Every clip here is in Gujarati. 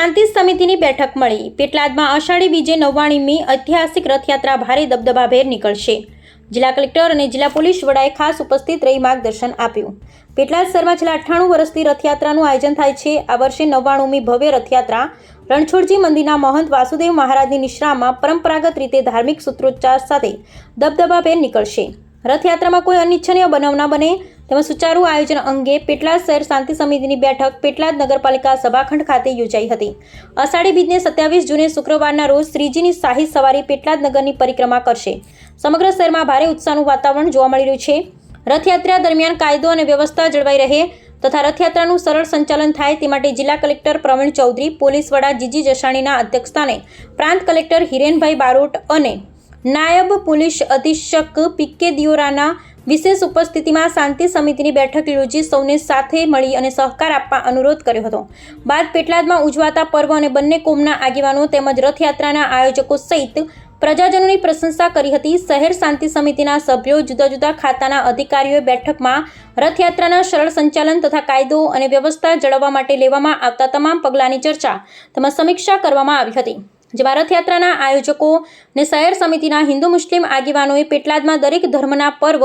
શાંતિ સમિતિની બેઠક મળી. પેટલાદમાં અષાઢી બીજે નવ્વાણીમી ઐતિહાસિક રથયાત્રા ભારે દબદબાભેર નીકળશે. જિલ્લા કલેક્ટર અને જિલ્લા પોલીસ વડાએ ખાસ ઉપસ્થિત રહી માર્ગદર્શન આપ્યું. પેટલાદ શહેરમાં છેલ્લા અઠ્ઠાણું વર્ષથી રથયાત્રાનું આયોજન થાય છે. આ વર્ષે નવ્વાણુંમી ભવ્ય રથયાત્રા રણછોડજી મંદિરના મહંત વાસુદેવ મહારાજની નિશ્રામાં પરંપરાગત રીતે ધાર્મિક સૂત્રોચ્ચાર સાથે દબદબાભેર નીકળશે. રથયાત્રામાં કોઈ અનિચ્છનીય બનાવ ના બને. તેમજ સુચારુ આયોજન અંગે પેટલાદ શહેર શાંતિ સમિતિની બેઠક પેટલાદ નગરપાલિકા સભાખંડ ખાતે યોજાઈ હતી. અષાઢી બીજને સત્યાવીસ જૂને શુક્રવારના રોજ શ્રીજીની શાહી સવારી પેટલાદ નગરની પરિક્રમા કરશે. સમગ્ર શહેરમાં ભારે ઉત્સાહનું વાતાવરણ જોવા મળી રહ્યું છે. રથયાત્રા દરમિયાન કાયદો અને વ્યવસ્થા જળવાઈ રહે તથા રથયાત્રાનું સરળ સંચાલન થાય તે માટે જિલ્લા કલેક્ટર પ્રવીણ ચૌધરી, પોલીસ વડા જીજી જસાણીના અધ્યક્ષસ્થાને પ્રાંત કલેક્ટર હિરેનભાઈ બારોટ અને નાયબ પોલીસ અધિક્ષક પીકે દિયોરાના વિશેષ ઉપસ્થિતિમાં શાંતિ સમિતિની બેઠક યોજી સૌને સાથે મળી અને સહકાર આપવા અનુરોધ કર્યો હતો. બાદ પેટલાદમાં ઉજવાતા પર્વ અને બંને કોમના આગેવાનો તેમજ રથયાત્રાના આયોજકો સહિત પ્રજાજનોની પ્રશંસા કરી હતી. શહેર શાંતિ સમિતિના સભ્યો જુદા જુદા ખાતાના અધિકારીઓએ બેઠકમાં રથયાત્રાના સરળ સંચાલન તથા કાયદો અને વ્યવસ્થા જળવવા માટે લેવામાં આવતા તમામ પગલાંની ચર્ચા તેમજ સમીક્ષા કરવામાં આવી હતી. જેમાં રથયાત્રાના આયોજકો અને શહેર સમિતિના હિન્દુ મુસ્લિમ આગેવાનોએ પેટલાદમાં દરેક ધર્મના પર્વ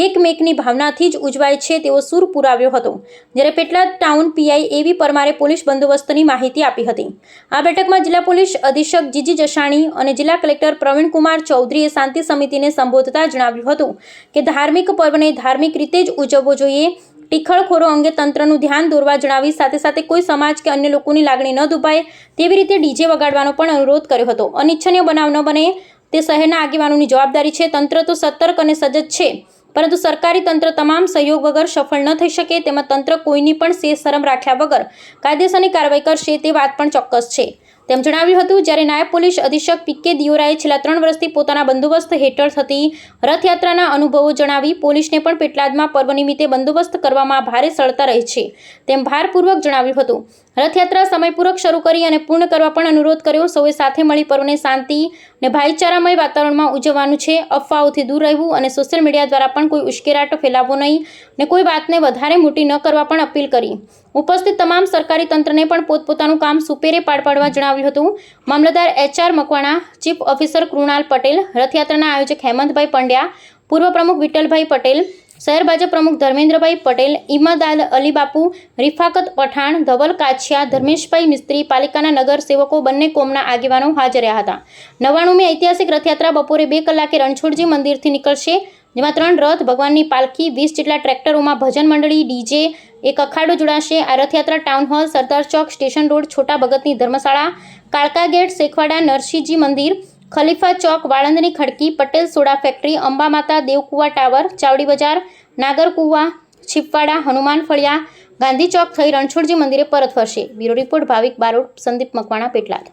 એકમેકની ભાવનાથી જ ઉજવાય છે તેવો સૂર પુરાવ્યો હતો. જ્યારે પેટલાદ ટાઉન પીઆઈ એવી પરમારે પોલીસ બંદોબસ્તની માહિતી આપી હતી. આ બેઠકમાં જિલ્લા પોલીસ અધિક્ષક જીજી જસાણી અને જિલ્લા કલેક્ટર પ્રવીણકુમાર ચૌધરીએ શાંતિ સમિતિને સંબોધતા જણાવ્યું હતું કે ધાર્મિક પર્વને ધાર્મિક રીતે જ ઉજવવો જોઈએ ટીખળખોરો અંગે તંત્રનું ધ્યાન દોરવા જણાવી સાથે સાથે કોઈ સમાજ કે અન્ય લોકોની લાગણી ન દુભાય તેવી રીતે ડીજે વગાડવાનો પણ અનુરોધ કર્યો હતો. અનિચ્છનીય બનાવ ન બને તે શહેરના આગેવાનોની જવાબદારી છે. તંત્ર તો સતર્ક અને સજ્જ છે, પરંતુ સરકારી તંત્ર તમામ સહયોગ વગર સફળ ન થઈ શકે તેમાં તંત્ર કોઈની પણ સે શરમ રાખ્યા વગર કાયદેસરની કાર્યવાહી કરશે તે વાત પણ ચોક્કસ છે. તેમ જણાવ્યું હતું, જ્યારે નાયબ પોલીસ અધિક્ષક પીકે દિયોરાએ છેલ્લા ત્રણ વર્ષથી પોતાના બંદોબસ્ત હેઠળ થતી રથયાત્રાના અનુભવો જણાવી, પોલીસને પણ પેટલાદમાં પર્વ નિમિત્તે બંદોબસ્ત કરવામાં ભારે સરળતા રહે છે, તેમ ભારપૂર્વક જણાવ્યું હતું. રથયાત્રા સમયપૂર્વક શરૂ કરી અને પૂર્ણ કરવા પણ અનુરોધ કર્યો. સૌએ સાથે મળી પર્વને શાંતિ અને ભાઈચારામય વાતાવરણમાં ઉજવવાનું છે. અફવાઓથી દૂર રહેવું અને સોશિયલ મીડિયા દ્વારા પણ કોઈ ઉશ્કેરાટ ફેલાવવો નહીં ને કોઈ વાતને વધારે મોટી ન કરવા પણ અપીલ કરી. ઉપસ્થિત તમામ સરકારી તંત્રને પણ પોતપોતાનું કામ સુપેરે પાડ પાડવા જણાવ્યું હતું. મામલતદાર HR Makwana, chief officer Krunal Patel, રથયાત્રાના આયોજક હેમંતભાઈ પંડ્યા, પૂર્વ પ્રમુખ વિઠ્ઠલભાઈ પટેલ, શહેર ભાજપ પ્રમુખ ધર્મેન્દ્રભાઈ પટેલ ઇમદ આલ અલીબાપુ, રિફાકત પઠાણ, ધવલ કાછિયા, ધર્મેશભાઈ મિસ્ત્રી, પાલિકાના નગર સેવકો બંને કોમના આગેવાનો હાજર રહ્યા હતા. નવ્વાણુંમી ઐતિહાસિક રથયાત્રા બપોરે બે કલાકે રણછોડજી મંદિરથી નીકળશે, જેમાં ત્રણ રથ, ભગવાનની પાલખી, વીસ જેટલા ટ્રેક્ટરોમાં ભજન મંડળી, ડીજે એક અખાડો જોડાશે. આ Rathyatra town hall, Sardar chowk, station road, છોટા ભગતની ધર્મશાળા, કાળકા ગેટ, શેખવાડા, નરસિંહજી મંદિર, ખલીફા ચોક, વાળંદની ખડકી, પટેલ સોડા ફેક્ટરી, અંબા માતા દેવકુવા ટાવર, ચાવડી બજાર નાગરકુવા છીપવાડા, હનુમાન ફળિયા, ગાંધી ચોક થઈ રણછોડજી મંદિરે પરત ફરશે. Bureau report Bhavik Barot, Sandeep Makwana, Petlad.